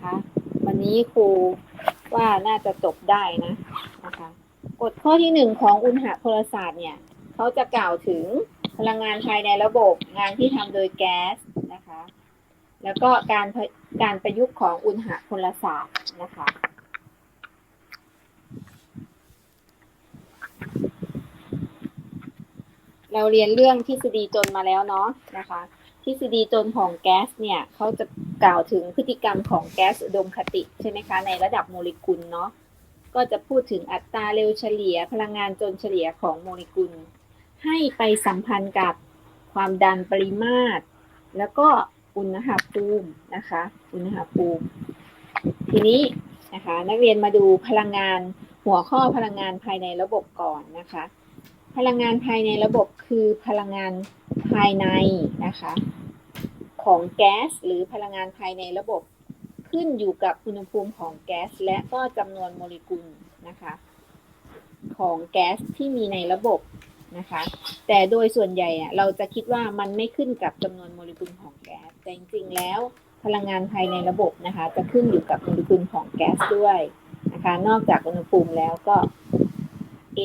นะคะ วันนี้ครูว่าน่าจะจบได้นะนะคะกฎข้อที่หนึ่งของอุณหภลศาสตร์เนี่ยเขาจะกล่าวถึงพลังงานภายในระบบงานที่ทำโดยแก๊สนะคะ แล้วก็การการประยุกต์ของอุณหภลศาสตร์นะคะเราเรียนเรื่องทฤษฎีจนมาแล้วเนาะนะคะ ทฤษฎีจนของแก๊สเนี่ยเขาจะ กล่าวถึงพฤติกรรมของแก๊สอุดมคติใช่ไหมคะ ในระดับโมเลกุลเนาะก็จะพูดถึงอัตราเร็วเฉลี่ยพลังงานจนเฉลี่ยของโมเลกุล ให้ไปสัมพันธ์กับความดันปริมาตร แล้วก็อุณหภูมินะคะ อุณหภูมิ ทีนี้นะคะนักเรียนมาดูพลังงานหัวข้อพลังงานภายในระบบก่อนนะคะ พลังงานภายในระบบคือพลังงานภายในนะคะ ของแก๊สหรือพลังงานภายในระบบขึ้นอยู่กับอุณหภูมิของแก๊สและก็จำนวนโมเลกุลนะคะของแก๊สที่มีในระบบนะคะ แต่โดยส่วนใหญ่อะเราจะคิดว่ามันไม่ขึ้นกับจำนวนโมเลกุลของแก๊สแต่จริงๆแล้วพลังงานภายในระบบนะคะ จะขึ้นอยู่กับโมเลกุลของแก๊สด้วยนะคะ นอกจากอุณหภูมิแล้วก็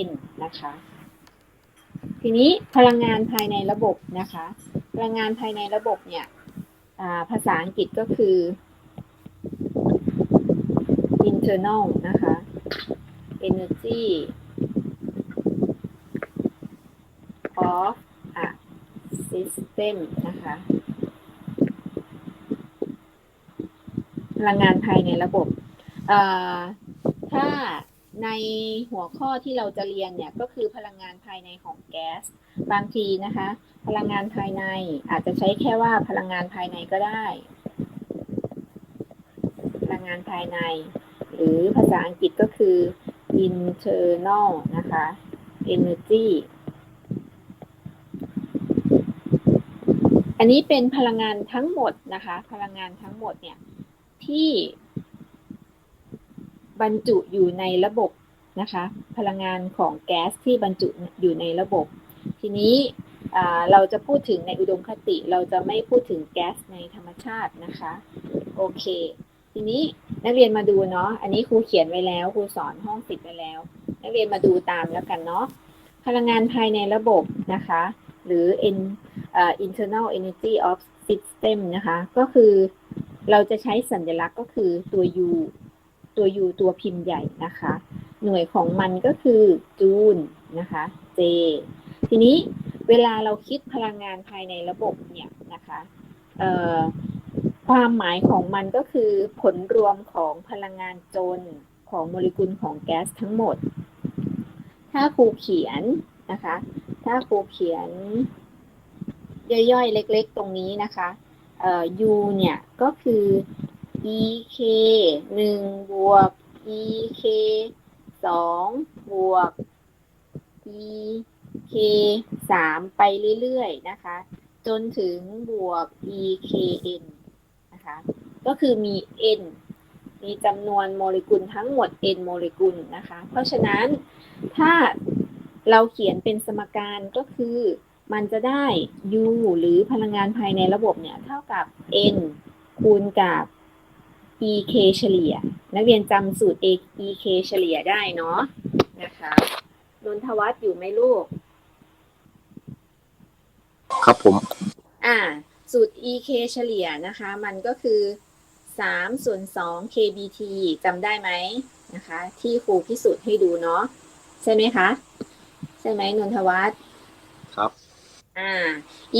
N นะคะ ทีนี้พลังงานภายในระบบนะคะ พลังงานภายในระบบเนี่ย ภาษาอังกฤษก็คือ internal นะคะ energy of a system นะคะ พลังงานภายในระบบ ถ้าในหัวข้อที่เราจะเรียนเนี่ย ก็คือพลังงานภายในของแก๊ส บางทีนะคะ พลังงานภายในอาจจะใช้แค่ว่าพลังงานภายในก็ได้ พลังงานภายใน หรือภาษาอังกฤษก็คือ internal นะคะ energy อันนี้เป็นพลังงานทั้งหมดนะคะ พลังงานทั้งหมดเนี่ยที่บรรจุอยู่ในระบบนะคะ พลังงานของแก๊สที่บรรจุอยู่ในระบบ ทีนี้เราจะพูดถึงในอุดมคติ เราจะไม่พูดถึงแก๊สในธรรมชาตินะคะ โอเค ทีนี้นักเรียนมาดูเนาะ อันนี้ครูเขียนไว้แล้ว ครูสอนห้องสิบไว้แล้ว นักเรียนมาดูตามแล้วกันเนาะ พลังงานภายในระบบนะคะ หรือ in, uh, internal energy of system นะคะ ก็คือเราจะใช้สัญลักษณ์ก็คือตัว U ตัว U ตัวพิมพ์ใหญ่นะคะ หน่วยของมันก็คือจูลนะคะ J ทีนี้เวลาเราคิดพลังงานภายในระบบเนี่ยนะคะความหมายของมันก็คือผลรวมของพลังงานจนของโมเลกุลของแก๊สทั้งหมด ถ้าครูเขียนนะคะ ถ้าครูเขียนย่อยๆ เล็กๆ ตรงนี้นะคะเอ่อ U เนี่ยก็คือ EK หนึ่งบวก EK สองบวก EK สามไปเรื่อยๆนะคะ จนถึงบวก EKN นะคะ ก็คือมี N มีจำนวนโมเลกุลทั้งหมด N โมเลกุลนะคะ เพราะฉะนั้นถ้าเราเขียนเป็นสมการก็คือมันจะได้ U หรือพลังงานภายในระบบเนี่ย เท่ากับ N คูณกับ EK เฉลี่ย นักเรียนจำสูตร EK เฉลี่ยได้เนาะนะคะนนทวัฒน์อยู่ไหมลูก ครับผม อ่า สูตร EK เฉลี่ยนะคะ มันก็คือ3ส่วน2 KBT จำได้ไหมนะคะ ที่ครูพิสูจน์ให้ดูเนาะใช่ไหมคะ ใช่ไหมนนทวัฒน์ครับ อ่า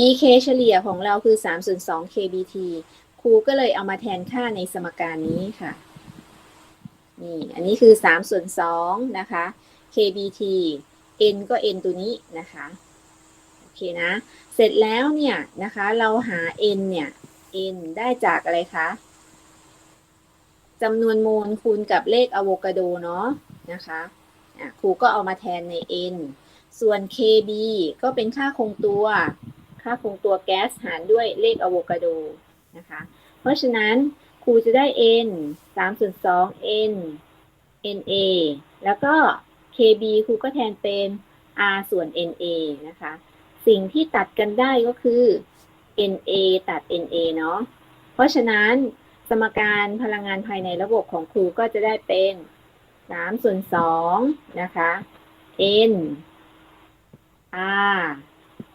EK เฉลี่ยของเราคือ3ส่วน2 KBT ครูก็เลยเอามาแทนค่าในสมการนี้ค่ะ นี่ อันนี้คือ3ส่วน2นะคะ KBT N ก็ N ตัวนี้นะคะโอ เคนะ เสร็จแล้วเนี่ยนะคะ เราหา N เนี่ย N ได้จากอะไรคะจำนวนโมลคูณกับเลขอะโวคาโดเนาะนะคะอะครูก็เอามาแทนใน N ส่วน KB ก็เป็นค่าคงตัว ค่าคงตัวแก๊สหารด้วยเลขอะโวคาโดนะคะ เพราะฉะนั้นครูจะได้ N 3ส่วน2 N NA แล้วก็ KB ครูก็แทนเป็น R ส่วน NA นะคะ สิ่งที่ตัดกันได้ก็คือ NA ตัด NA เนาะ เพราะฉะนั้นสมการพลังงานภายในระบบของครูก็จะได้เป็นสามส่วนสองนะคะ n r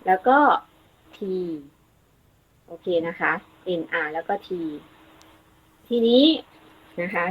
แล้วก็ t โอเคนะคะ n r แล้วก็ t ทีนี้นะคะ